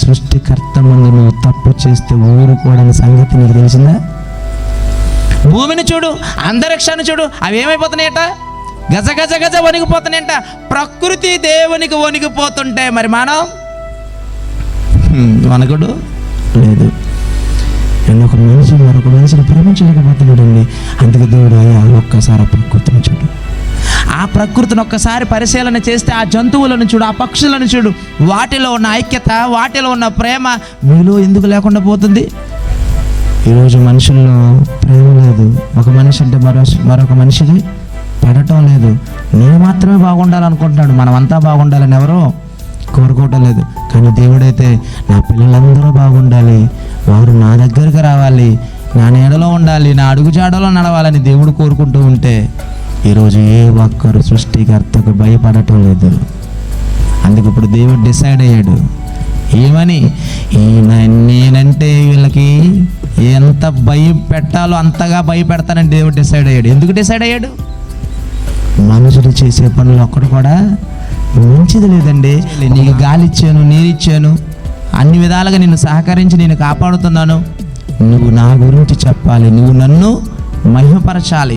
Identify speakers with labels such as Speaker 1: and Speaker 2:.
Speaker 1: సృష్టికర్త ముందు నువ్వు తప్పు చేస్తే ఊరుకోవడానికి సంగతి నీకు తెలిసిందా? భూమిని చూడు అంతరిక్షాన్ని చూడు అవి ఏమైపోతున్నాయట? గజ గజ గజ వణిగిపోతున్నాయంట. ప్రకృతి దేవునికి వణిగిపోతుంటే మరి మనం హ్మ్, లేదు. నేను ఒక మనిషి మరొక మనిషిని ప్రేమించలేకపోతున్నాడండి. అందుకే దేవుడు అయ్యా ఒక్కసారి ప్రకృతిని చూడు. ఆ ప్రకృతిని ఒక్కసారి పరిశీలన చేస్తే ఆ జంతువులను చూడు ఆ పక్షులను చూడు వాటిలో ఉన్న ఐక్యత వాటిలో ఉన్న ప్రేమ మీలో ఎందుకు లేకుండా పోతుంది? ఈరోజు మనుషుల్లో ప్రేమ లేదు. ఒక మనిషి అంటే మరో మరొక మనిషిని పడటం లేదు. నేను మాత్రమే బాగుండాలనుకుంటున్నాడు. మనమంతా బాగుండాలని ఎవరో కోరుకోవటం లేదు. కానీ దేవుడైతే నా పిల్లలందరూ బాగుండాలి. వారు నా దగ్గరికి రావాలి. నా నీడలో ఉండాలి. నా అడుగుజాడలో నడవాలని దేవుడు కోరుకుంటూ ఉంటే ఈరోజు ఏ ఒక్కరు సృష్టికర్తకు భయపడటం లేదు. అందుకు ఇప్పుడు దేవుడు డిసైడ్ అయ్యాడు. ఏమని? ఈయన నేనంటే వీళ్ళకి ఎంత భయం పెట్టాలో అంతగా భయపెడతానని దేవుడు డిసైడ్ అయ్యాడు. ఎందుకు డిసైడ్ అయ్యాడు? మనుషులు చేసే పనులు ఒక్కడు కూడా మంచిది లేదండి. నీకు గాలి ఇచ్చాను నీరు ఇచ్చాను అన్ని విధాలుగా నిన్ను సహకరించి నేను కాపాడుతున్నాను. నువ్వు నా గురించి చెప్పాలి నువ్వు నన్ను మహిమపరచాలి.